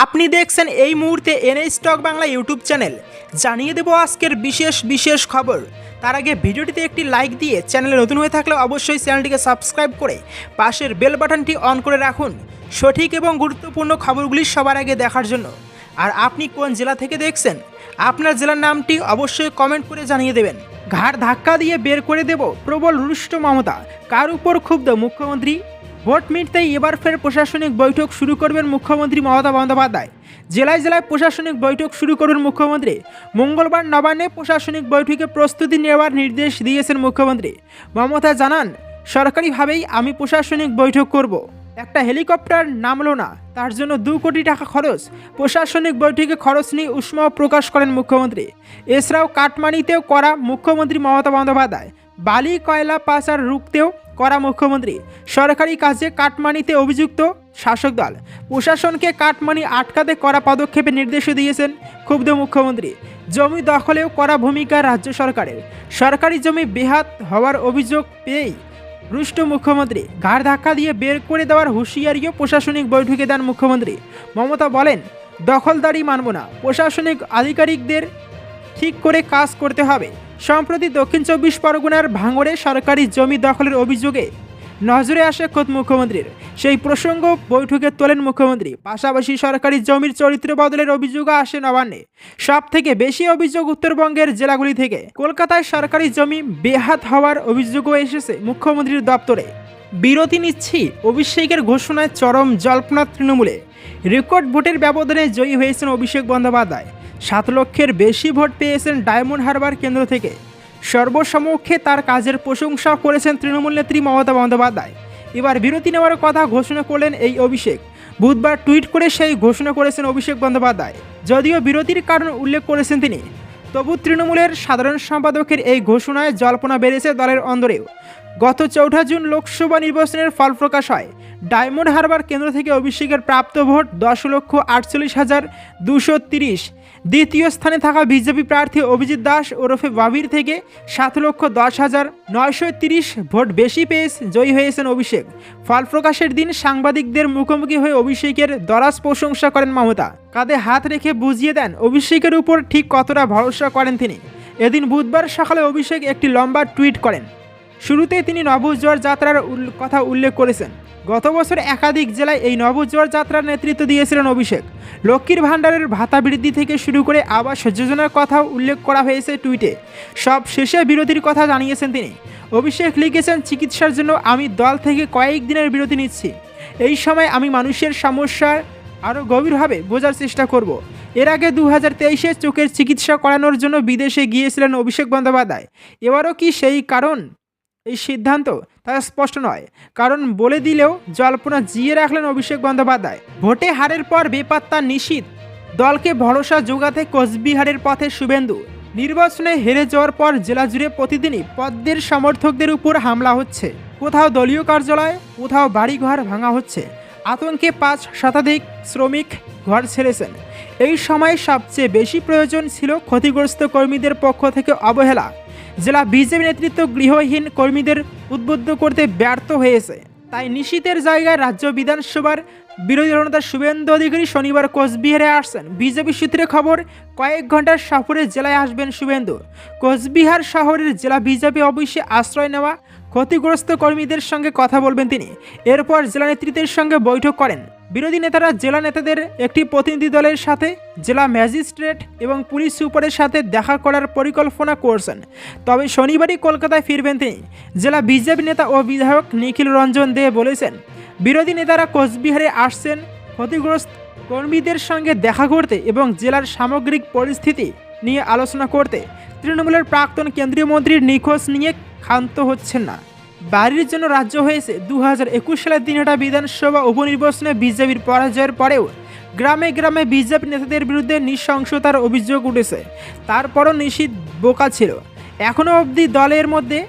আপনি দেখছেন এই মুহূর্তে NA stock Bangla YouTube channel. জানিয়ে দেব আজকের বিশেষ বিশেষ খবর। তার আগে ভিডিওটিতে একটি লাইক দিয়ে চ্যানেলে নতুন হয়ে থাকলে অবশ্যই চ্যানেলটিকে সাবস্ক্রাইব করে পাশের বেল বাটনটি অন করে রাখুন। সঠিক এবং গুরুত্বপূর্ণ খবরগুলি সবার আগে দেখার জন্য। আর আপনি কোন জেলা থেকে দেখছেন, আপনার জেলার নামটি অবশ্যই কমেন্ট করে জানিয়ে দেবেন। ঘাড় ধাক্কা দিয়ে বের করে দেব প্রবল রুষ্ট মমতা। কার উপর ক্ষুব্ধ মুখ্যমন্ত্রী? ভোট মিটতেই এবার ফের প্রশাসনিক বৈঠক শুরু করবেন মুখ্যমন্ত্রী মমতা বন্দ্যোপাধ্যায়। জেলায় জেলায় প্রশাসনিক বৈঠক শুরু করবেন মুখ্যমন্ত্রী। মঙ্গলবার নবান্নে প্রশাসনিক বৈঠকে প্রস্তুতি নেওয়ার নির্দেশ দিয়েছেন মুখ্যমন্ত্রী। মমতা জানান, সরকারিভাবেই আমি প্রশাসনিক বৈঠক করব। একটা হেলিকপ্টার নামলো না, তার জন্য দু কোটি টাকা খরচ। প্রশাসনিক বৈঠকে খরচ নিয়ে উষ্মা প্রকাশ করেন মুখ্যমন্ত্রী। এছাড়াও কাটমানিতেও করা মুখ্যমন্ত্রী মমতা বন্দ্যোপাধ্যায়। বালি, কয়লা, পাচার রুখতেও করা মুখ্যমন্ত্রী। সরকারি কাজে কাটমানিতে অভিযুক্ত শাসক দল। প্রশাসনকে কাটমানি আটকাতে করা পদক্ষেপের নির্দেশও দিয়েছেন ক্ষুব্ধ মুখ্যমন্ত্রী। জমি দখলেও করা ভূমিকা রাজ্য সরকারের। সরকারি জমি বেহাত হওয়ার অভিযোগ পেয়েই রুষ্ট মুখ্যমন্ত্রী ঘাড় ধাক্কা দিয়ে বের করে দেওয়ার হুঁশিয়ারিও প্রশাসনিক বৈঠকে দেন মুখ্যমন্ত্রী। মমতা বলেন, দখলদারি মানব না। প্রশাসনিক আধিকারিকদের ঠিক করে কাজ করতে হবে। সম্প্রতি দক্ষিণ চব্বিশ পরগনার ভাঙড়ে সরকারি জমি দখলের অভিযোগে নজরে আসে খোদ মুখ্যমন্ত্রীর। সেই প্রসঙ্গ বৈঠকে তোলেন মুখ্যমন্ত্রী। পাশাপাশি সরকারি জমির চরিত্র বদলের অভিযোগ আসে নবান্নে। সব থেকে বেশি অভিযোগ উত্তরবঙ্গের জেলাগুলি থেকে। কলকাতায় সরকারি জমি বেহাত হওয়ার অভিযোগও এসেছে মুখ্যমন্ত্রীর দপ্তরে। বিরতি নিচ্ছি অভিষেকের ঘোষণায় চরম জল্পনা তৃণমূলে। রেকর্ড ভোটের ব্যবধানে জয়ী হয়েছেন অভিষেক বন্দ্যোপাধ্যায়। সাত লক্ষের বেশি ভোট পেয়েছেন ডায়মন্ড হারবার কেন্দ্র থেকে। সর্বসমক্ষে তার কাজের প্রশংসা করেছেন তৃণমূল নেত্রী মমতা বন্দ্যোপাধ্যায়। এবার বিরতি নেওয়ার কথা ঘোষণা করলেন এই অভিষেক। বুধবার টুইট করে সেই ঘোষণা করেছেন অভিষেক বন্দ্যোপাধ্যায়। যদিও বিরতির কারণ উল্লেখ করেছেন তিনি। তবু তৃণমূলের সাধারণ সম্পাদকের এই ঘোষণায় জল্পনা বেড়েছে দলের অন্দরেও। গত চৌঠা জুন লোকসভা নির্বাচনের ফল প্রকাশ হয়। ডায়মন্ড হারবার কেন্দ্র থেকে অভিষেকের প্রাপ্ত ভোট দশ লক্ষ আটচল্লিশ হাজার দুশো তিরিশ। দ্বিতীয় স্থানে থাকা বিজেপি প্রার্থী অভিজিৎ দাস ওরফে বাবির থেকে সাত লক্ষ দশ হাজার নয়শো তিরিশ ভোট বেশি পেয়ে জয়ী হয়েছেন অভিষেক। ফল প্রকাশের দিন সাংবাদিকদের মুখোমুখি হয়ে অভিষেকের দরাজ প্রশংসা করেন মমতা। কাঁধে হাত রেখে বুঝিয়ে দেন অভিষেকের উপর ঠিক কতটা ভরসা করেন তিনি। এদিন বুধবার সকালে অভিষেক একটি লম্বা টুইট করেন। শুরুতে তিনি নবজোয়ার যাত্রার কথা উল্লেখ করেছেন। গত বছর একাধিক জেলায় এই নবজোয়ার যাত্রার নেতৃত্ব দিয়েছিলেন অভিষেক। লক্ষ্মীর ভাণ্ডারের ভাতা বৃদ্ধি থেকে শুরু করে আবাস যোজনার কথাও উল্লেখ করা হয়েছে টুইটে। সব শেষে বিরতির কথা জানিয়েছেন তিনি। অভিষেক লিখেছেন, চিকিৎসার জন্য আমি দল থেকে কয়েক দিনের বিরতি নিচ্ছি। এই সময় আমি মানুষের সমস্যার আরও গভীরভাবে বোঝার চেষ্টা করব। এর আগে দু হাজার তেইশে চোখের চিকিৎসা করানোর জন্য বিদেশে গিয়েছিলেন অভিষেক বন্দ্যোপাধ্যায়। এবারও কি সেই কারণ? এই সিদ্ধান্ত তা স্পষ্ট নয়। কারণ বলে দিলেও জল্পনা জিয়ে রাখলেন অভিষেক বন্দ্যোপাধ্যায়। ভোটে হারের পর বেপাত্তা নিশীত দলকে ভরসা যোগাতে কোচবিহারের পথে শুভেন্দু। নির্বাচনে হেরে যাওয়ার পর জেলা জুড়ে প্রতিদিনই পদ্মের সমর্থকদের উপর হামলা হচ্ছে। কোথাও দলীয় কার্যালয়, কোথাও বাড়িঘর ভাঙা হচ্ছে। আতঙ্কে পাঁচ শতাধিক শ্রমিক ঘর ছেড়েছেন। এই সময় সবচেয়ে বেশি প্রয়োজন ছিল ক্ষতিগ্রস্ত কর্মীদের পক্ষ থেকে অবহেলা। জেলা বিজেপি নেতৃত্ব গৃহহীন কর্মীদের উদ্বুদ্ধ করতে ব্যর্থ হয়েছে। তাই নিশীতের জায়গায় রাজ্য বিধানসভার বিরোধী দলনেতা শুভেন্দু অধিকারী শনিবার কোচবিহারে আসছেন। বিজেপি সূত্রে খবর, কয়েক ঘণ্টার সফরে জেলায় আসবেন শুভেন্দু। কোচবিহার শহরের জেলা বিজেপি অফিসে আশ্রয় নেওয়া ক্ষতিগ্রস্ত কর্মীদের সঙ্গে কথা বলবেন তিনি। এরপর জেলা নেতৃত্বের সঙ্গে বৈঠক করেন। বিরোধী নেতারা জেলা নেতাদের একটি প্রতিনিধি দলের সাথে, জেলা ম্যাজিস্ট্রেট এবং পুলিশ সুপারের সাথে দেখা করার পরিকল্পনা করছেন। তবে শনিবারই কলকাতায় ফিরবেন তিনি। জেলা বিজেপি নেতা ও বিধায়ক নিখিল রঞ্জন দে বলেছেন, বিরোধী নেতারা কোচবিহারে আসছেন, ক্ষতিগ্রস্ত কর্মীদের সঙ্গে দেখা করতে এবং জেলার সামগ্রিক পরিস্থিতি নিয়ে আলোচনা করতে। তৃণমূলের প্রাক্তন কেন্দ্রীয় মন্ত্রীর নিখোঁজ নিয়ে ক্ষান্ত হচ্ছেন না। বাড়ির জন্য রাজ্য হয়েছে দু হাজার একুশ সালের দিনহাটা বিধানসভা উপনির্বাচনে বিজেপির পরাজয়ের পরেও গ্রামে গ্রামে বিজেপি নেতাদের বিরুদ্ধে নৃশংসতার অভিযোগ উঠেছে। তারপরও নিশীত বোকা ছিল। এখনও অবধি দলের মধ্যে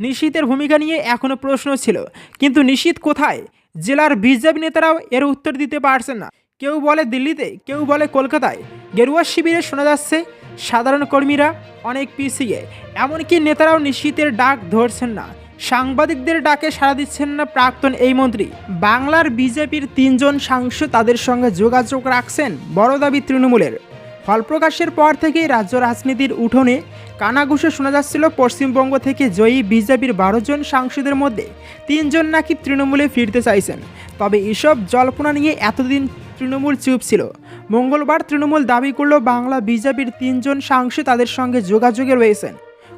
নিশীতের ভূমিকা নিয়ে এখনও প্রশ্ন ছিল। কিন্তু নিশীত কোথায়? জেলার বিজেপি নেতারাও এর উত্তর দিতে পারছেন না। কেউ বলে দিল্লিতে, কেউ বলে কলকাতায়। গেরুয়া শিবিরে শোনা যাচ্ছে সাধারণ কর্মীরা, অনেক পিছিয়ে। এমনকি নেতারাও নিশ্চিতের ডাক ধরছেন না। সাংবাদিকদের ডাকে সাড়া দিচ্ছেন না প্রাক্তন এই মন্ত্রী। বাংলার বিজেপির তিনজন সাংসদ তাদের সঙ্গে যোগাযোগ রাখছেন, বড় দাবি তৃণমূলের। ফলপ্রকাশের পর থেকেই রাজ্য রাজনীতির উঠোনে কানাঘুষে শোনা যাচ্ছিল পশ্চিমবঙ্গ থেকে জয়ী বিজেপির বারো জন সাংসদের মধ্যে। তিনজন নাকি তৃণমূলে ফিরতে চাইছেন। তবে এসব জল্পনা নিয়ে এতদিন তৃণমূল চুপ ছিল। মঙ্গলবার তৃণমূল দাবি করল বাংলা বিজেপির তিনজন সাংসদ তাদের সঙ্গে যোগাযোগে রয়েছেন।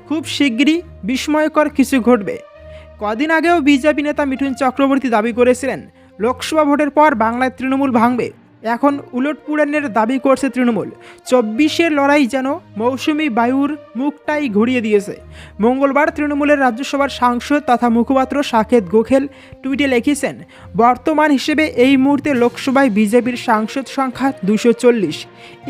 খুব শীঘ্রই বিস্ময়কর কিছু ঘটবে। কদিন আগেও বিজেপি নেতা মিঠুন চক্রবর্তী দাবি করেছিলেন, লোকসভা ভোটের পর বাংলায় তৃণমূল ভাঙবে। এখন উলটপুরানের দাবি করছে তৃণমূল। চব্বিশের লড়াই যেন মৌসুমি বায়ুর মুখটাই ঘুরিয়ে দিয়েছে। মঙ্গলবার তৃণমূলের রাজ্যসভার সাংসদ তথা মুখপাত্র সাকেত গোখেল টুইটে লিখেছেন, বর্তমান হিসেবে এই মুহূর্তে লোকসভায় বিজেপির সাংসদ সংখ্যা দুশো চল্লিশ,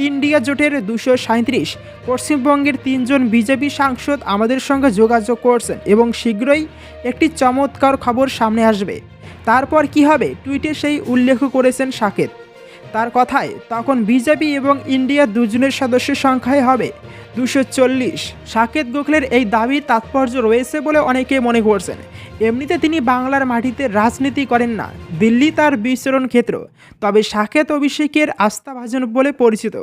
ইন্ডিয়া জোটের দুশো সাঁত্রিশ পশ্চিমবঙ্গের তিনজন বিজেপি সাংসদ আমাদের সঙ্গে যোগাযোগ করছেন এবং শীঘ্রই একটি চমৎকার খবর সামনে আসবে। তারপর কি হবে? টুইটে সেই উল্লেখ করেছেন সাকেত। তার কথায়, তখন বিজেপি এবং ইন্ডিয়া দুজনের সদস্যের সংখ্যাই হবে দুশো চল্লিশ। সাকেত গোখলের এই দাবির তাৎপর্য রয়েছে বলে অনেকে মনে করছেন। এমনিতে তিনি বাংলার মাটিতে রাজনীতি করেন না। দিল্লি তার বিচরণ ক্ষেত্র। তবে সাকেত অভিষেকের আস্থাভাজন বলে পরিচিত।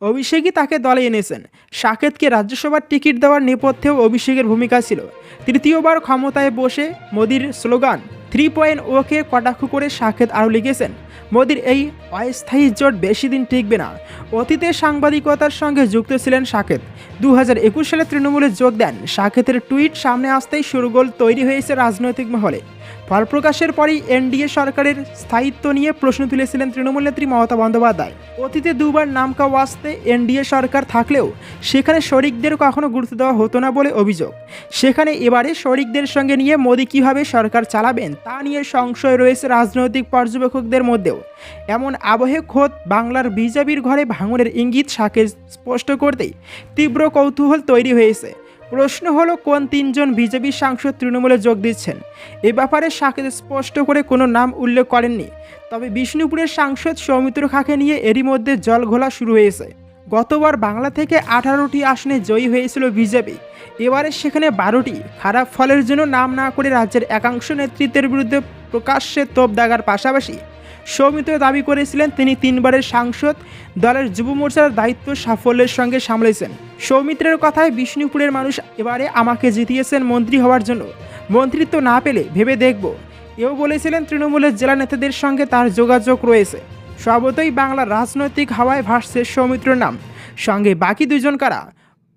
অভিষেকই তাকে দলে এনেছেন। সাকেতকে রাজ্যসভার টিকিট দেওয়ার নেপথ্যেও অভিষেকের ভূমিকা ছিল। তৃতীয়বার ক্ষমতায় বসে মোদির স্লোগান থ্রি পয়েন্ট ওকে কটাক্ষ করে সাকেত আরও লিখেছেন, মোদির এই অস্থায়ী জোট বেশি দিন টিকবে না। অতীতে সাংবাদিকতার সঙ্গে যুক্ত ছিলেন সাকেত দু সালে তৃণমূলে যোগ দেন। সাকেতের টুইট সামনে আসতেই শুরুগোল তৈরি হয়েছে রাজনৈতিক মহলে। ফল প্রকাশের পরই এনডিএ সরকারের স্থায়িত্ব নিয়ে প্রশ্ন তুলেছিলেন তৃণমূল নেত্রী মমতা বন্দ্যোপাধ্যায়। অতীতে দুবার নামকা ওয়াস্তে এনডিএ সরকার থাকলেও সেখানে শরিকদের কখনো গুরুত্ব দেওয়া হতো না বলে অভিযোগ। সেখানে এবারে শরিকদের সঙ্গে নিয়ে মোদী কীভাবে সরকার চালাবেন তা নিয়ে সংশয় রয়েছে রাজনৈতিক পর্যবেক্ষকদের মধ্যেও। এমন আবহে খোদ বাংলার বিজেপির ঘরে ভাঙনের ইঙ্গিত সাকে স্পষ্ট করতেই তীব্র কৌতূহল তৈরি হয়েছে। প্রশ্ন হলো, কোন তিনজন বিজেপি সাংসদ তৃণমূলে যোগ দিচ্ছেন? এ ব্যাপারে সাকেত স্পষ্ট করে কোনো নাম উল্লেখ করেননি। তবে বিষ্ণুপুরের সাংসদ সৌমিত্র খাকে নিয়ে এরই মধ্যে জল ঘোলা শুরু হয়েছে। গতবার বাংলা থেকে আঠারোটি আসনে জয়ী হয়েছিল বিজেপি। এবারে সেখানে বারোটি। খারাপ ফলের জন্য নাম না করে রাজ্যের একাংশ নেতৃত্বের বিরুদ্ধে প্রকাশ্যে তোপ দাগার পাশাপাশি সৌমিত্র দাবি করেছিলেন, তিনি তিনবারের সাংসদ। দলের যুব মোর্চার দায়িত্ব সাফল্যের সঙ্গে সামলেছেন। সৌমিত্রের কথায় বিষ্ণুপুরের মানুষ এবারে আমাকে জিতিয়েছেন মন্ত্রী হওয়ার জন্য। মন্ত্রিত্ব না পেলে ভেবে দেখব। এও বলেছিলেন, তৃণমূলের জেলা নেতাদের সঙ্গে তার যোগাযোগ রয়েছে। স্বভাবতই বাংলার রাজনৈতিক হাওয়ায় ভাসছে সৌমিত্র নাম। সঙ্গে বাকি দুজন কারা?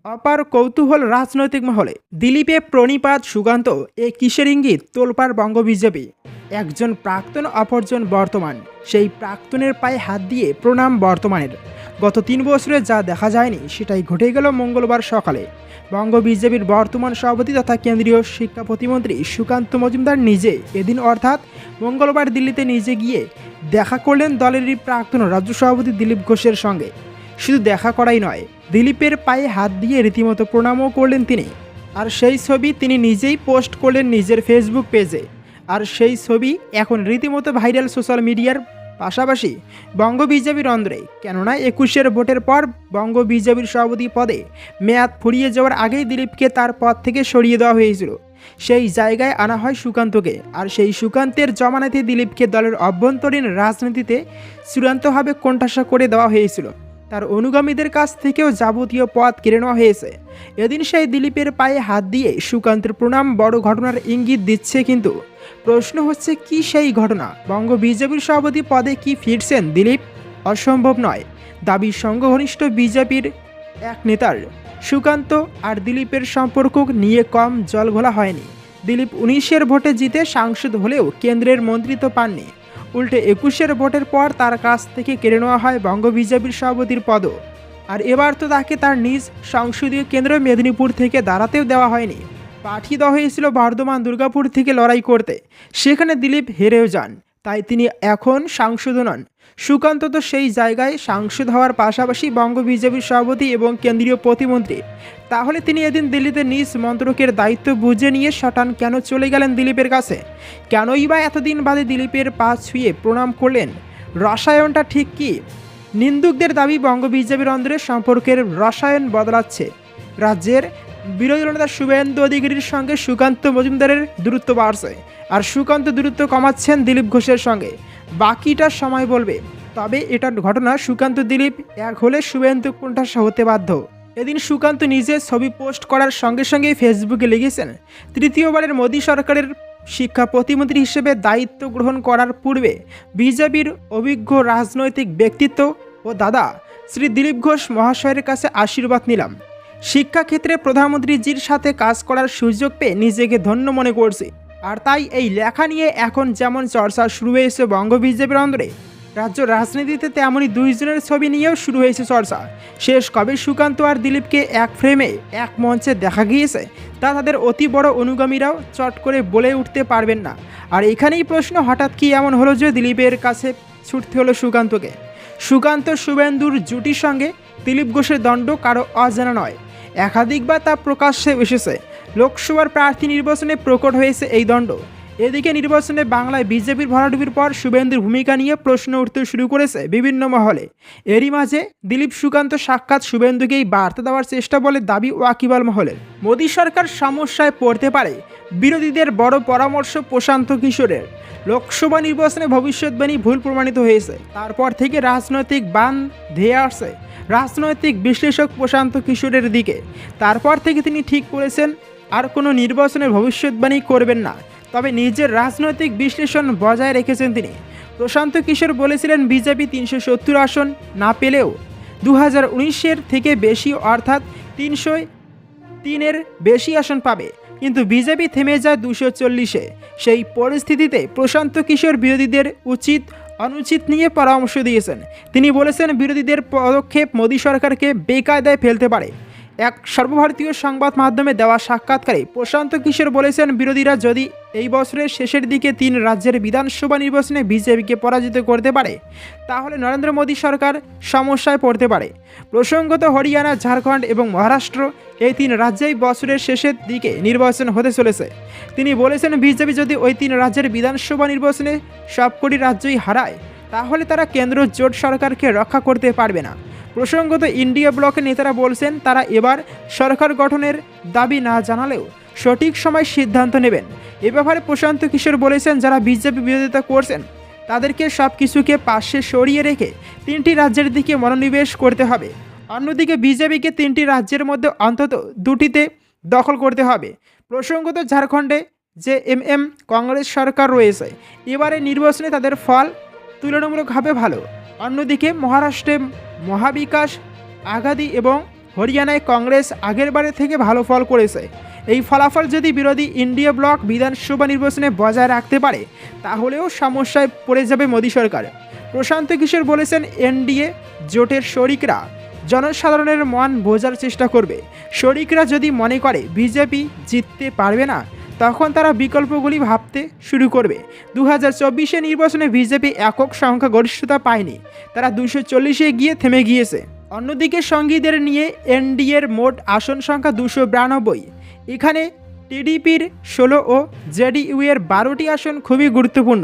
অপার কৌতূহল রাজনৈতিক মহলে। দিলীপে প্রণিপাত সুকান্ত এ কিসের ইঙ্গিত? তোলপাড় বঙ্গ বিজেপি একজন প্রাক্তন, অপরজন বর্তমান। সেই প্রাক্তনের পায়ে হাত দিয়ে প্রণাম বর্তমানের। গত তিন বছরে যা দেখা যায়নি, সেটাই ঘটে গেল মঙ্গলবার সকালে। বঙ্গ বিজেপির বর্তমান সভাপতি তথা কেন্দ্রীয় শিক্ষা প্রতিমন্ত্রী সুকান্ত মজুমদার নিজে এদিন অর্থাৎ মঙ্গলবার দিল্লিতে নিজে গিয়ে দেখা করলেন দলেরই প্রাক্তন রাজ্য সভাপতি দিলীপ ঘোষের সঙ্গে। শুধু দেখা করাই নয় দিলীপের পায়ে হাত দিয়ে রীতিমতো প্রণামও করলেন তিনি। আর সেই ছবি তিনি নিজেই পোস্ট করলেন নিজের ফেসবুক পেজে। আর সেই ছবি এখন রীতিমতো ভাইরাল সোশ্যাল মিডিয়ার পাশাপাশি বঙ্গ বিজেপির অন্ধ্রে কেননা একুশের ভোটের পর বঙ্গ বিজেপির সভাপতি পদে মেয়াদ ফুরিয়ে যাওয়ার আগেই দিলীপকে তার পদ থেকে সরিয়ে দেওয়া হয়েছিল। সেই জায়গায় আনা হয় সুকান্তকে। আর সেই সুকান্তের জমানাতে দিলীপকে দলের অভ্যন্তরীণ রাজনীতিতে চূড়ান্তভাবে কোণঠাসা করে দেওয়া হয়েছিল। তার অনুগামীদের কাছ থেকেও যাবতীয় পথ কেড়ে নেওয়া হয়েছে। এদিন সেই দিলীপের পায়ে হাত দিয়ে সুকান্তের প্রণাম বড় ঘটনার ইঙ্গিত দিচ্ছে কিন্তু। প্রশ্ন হচ্ছে, কি সেই ঘটনা? বঙ্গ বিজেপির সভাপতি পদে কি ফিরছেন দিলীপ? অসম্ভব নয়। দাবি সংঘনিষ্ঠ বিজেপির এক নেতার। সুকান্ত আর দিলীপের সম্পর্ক নিয়ে কম জল ঘোলা হয়নি। দিলীপ উনিশের ভোটে জিতে সাংসদ হলেও কেন্দ্রের মন্ত্রিত্ব পাননি। উল্টে একুশের ভোটের পর তার কাছ থেকে কেড়ে নেওয়া হয় বঙ্গ বিজেপির সভাপতির পদও। আর এবার তো তাকে তার নিজ সংসদীয় কেন্দ্র মেদিনীপুর থেকে দাঁড়াতেও দেওয়া হয়নি। পাঠিয়ে দেওয়া হয়েছিল বর্ধমান দুর্গাপুর থেকে লড়াই করতে। সেখানে দিলীপ হেরেও যান। তাই তিনি এখন সাংসদ নন। সুকান্ত তো সেই জায়গায় সাংসদ হওয়ার পাশাপাশি বঙ্গ বিজেপির সভাপতি এবং কেন্দ্রীয় প্রতিমন্ত্রী। তাহলে তিনি এদিন দিল্লিতে নিজ মন্ত্রকের দায়িত্ব বুঝে নিয়ে শটান কেন চলে গেলেন দিলীপের কাছে? কেনই বা এতদিন বাদে দিলীপের পা ছুঁয়ে প্রণাম করলেন? রসায়নটা ঠিক কি? নিন্দুকদের দাবি বঙ্গ বিজেপির অন্দরে সম্পর্কের রসায়ন বদলাচ্ছে। রাজ্যের বিরোধী নেতা শুভেন্দু অধিকারীর সঙ্গে সুকান্ত মজুমদারের দূরত্ব বাড়ছে। আর সুকান্ত দূরত্ব কমাচ্ছেন দিলীপ ঘোষের সঙ্গে। বাকিটা সময় বলবে। তবে এটার ঘটনা সুকান্ত দিলীপ, এক হলে শুভেন্দু কোণঠাসা হতে বাধ্য। এদিন সুকান্ত নিজে ছবি পোস্ট করার সঙ্গে সঙ্গে ফেসবুকে লিখেছেন, তৃতীয়বারের মোদী সরকারের শিক্ষা প্রতিমন্ত্রী হিসেবে দায়িত্ব গ্রহণ করার পূর্বে বিজেপির অভিজ্ঞ রাজনৈতিক ব্যক্তিত্ব ও দাদা শ্রী দিলীপ ঘোষ মহাশয়ের কাছে আশীর্বাদ নিলাম। শিক্ষাক্ষেত্রে প্রধানমন্ত্রীজির সাথে কাজ করার সুযোগ পেয়ে নিজেকে ধন্য মনে করছি। আর তাই এই লেখা নিয়ে এখন যেমন চর্চা শুরু হয়েছে বঙ্গ বিজেপির অন্দরে, রাজ্য রাজনীতিতে তেমনই দুইজনের ছবি নিয়েও শুরু হয়েছে চর্চা। শেষ কবে সুকান্ত আর দিলীপকে এক ফ্রেমে, এক মঞ্চে দেখা গিয়েছে, তা তাদের অতি বড় অনুগামীরাও চট করে বলে উঠতে পারবেন না। আর এখানেই প্রশ্ন হঠাৎ কি এমন হলো যে দিলীপের কাছে ছুটতে হলো সুকান্তকে? সুকান্ত শুভেন্দুর জুটির সঙ্গে দিলীপ ঘোষের দণ্ড কারও অজানা নয়। একাধিকবার তা প্রকাশ্যে এসেছে। লোকসভার প্রার্থী নির্বাচনে প্রকট হয়েছে এই দণ্ড। এদিকে নির্বাচনে বাংলায় বিজেপির ভরাডুবির পর শুভেন্দুর ভূমিকা নিয়ে প্রশ্ন উঠতে শুরু করেছে বিভিন্ন মহলে। এরই মাঝে দিলীপ সুকান্ত সাক্ষাৎ শুভেন্দুকেই বার্তা দেওয়ার চেষ্টা বলে দাবি ওয়াকিবাল মহলের। মোদী সরকার সমস্যায় পড়তে পারে, বিরোধীদের বড় পরামর্শ প্রশান্ত কিশোরের। লোকসভা নির্বাচনে ভবিষ্যৎবাণী ভুল প্রমাণিত হয়েছে, তারপর থেকে রাজনৈতিক বান ধেয়ে আসছে। রাজনৈতিক বিশ্লেষক প্রশান্ত কিশোরের দিকে, তারপর থেকে তিনি ঠিক করেছেন আর কোনো নির্বাচনের ভবিষ্যৎবাণী করবেন না। তবে নিজের রাজনৈতিক বিশ্লেষণ বজায় রেখেছেন তিনি। প্রশান্ত কিশোর বলেছিলেন, বিজেপি তিনশো সত্তর আসন না পেলেও দু হাজার থেকে বেশি, অর্থাৎ তিনশো তিনের বেশি আসন পাবে। কিন্তু বিজেপি থেমে যায় দুশো চল্লিশে। সেই পরিস্থিতিতে প্রশান্ত কিশোর বিরোধীদের উচিত অনুচিত নিয়ে পরামর্শ দিয়েছেন। তিনি বলেছেন, বিরোধীদের পদক্ষেপ মোদী সরকারকে বেকায়দায় ফেলতে পারে। এক সর্বভারতীয় সংবাদ মাধ্যমে দেওয়া সাক্ষাৎকারে প্রশান্ত কিশোর বলেছেন, বিরোধীরা যদি এই বছরের শেষের দিকে তিন রাজ্যের বিধানসভা নির্বাচনে বিজেপিকে পরাজিত করতে পারে, তাহলে নরেন্দ্র মোদী সরকার সমস্যায় পড়তে পারে। প্রসঙ্গত, হরিয়ানা, ঝাড়খণ্ড এবং মহারাষ্ট্র এই তিন রাজ্যেই বছরের শেষের দিকে নির্বাচন হতে চলেছে। তিনি বলেছেন, বিজেপি যদি ওই তিন রাজ্যের বিধানসভা নির্বাচনে সবকটি রাজ্যই হারায়, তাহলে তারা কেন্দ্র জোট সরকারকে রক্ষা করতে পারবে না। প্রসঙ্গত ইন্ডিয়া ব্লকের নেতারা বলছেন, তারা এবার সরকার গঠনের দাবি না জানালেও সঠিক সময় সিদ্ধান্ত নেবেন। এ ব্যাপারে প্রশান্ত কিশোর বলেছেন, যারা বিজেপি বিরোধিতা করছেন, তাদেরকে সব কিছুকে পাশে সরিয়ে রেখে তিনটি রাজ্যের দিকে মনোনিবেশ করতে হবে। অন্যদিকে বিজেপিকে তিনটি রাজ্যের মধ্যে অন্তত দুটিতে দখল করতে হবে। প্রসঙ্গত ঝাড়খণ্ডে যে এম এম কংগ্রেস সরকার রয়েছে। এবারে নির্বাচনে তাদের ফল তুলনামূলকভাবে ভালো। অন্যদিকে মহারাষ্ট্রে মহাবিকাশ আঘাদি এবং হরিয়ানায় কংগ্রেস আগেরবারে থেকে ভালো ফল করেছে। এই ফলাফল যদি বিরোধী ইন্ডিয়া ব্লক বিধানসভা নির্বাচনে বজায় রাখতে পারে, তাহলেও সমস্যায় পড়ে যাবে মোদী সরকার। প্রশান্ত কিশোর বলেছেন, এনডিএ জোটের শরিকরা জনসাধারণের মন বোঝার চেষ্টা করবে। শরিকরা যদি মনে করে, বিজেপি জিততে পারবে না তখন তারা বিকল্পগুলি ভাবতে শুরু করবে। দু হাজার নির্বাচনে বিজেপি একক সংখ্যা গরিষ্ঠতা পায়নি। তারা দুশো চল্লিশে গিয়ে থেমে গিয়েছে। অন্যদিকে সঙ্গীদের নিয়ে এনডিএর মোট আসন সংখ্যা দুশো বিরানব্বই। এখানে টিডিপির ষোলো ও জেডিইউ এর বারোটি আসন খুবই গুরুত্বপূর্ণ।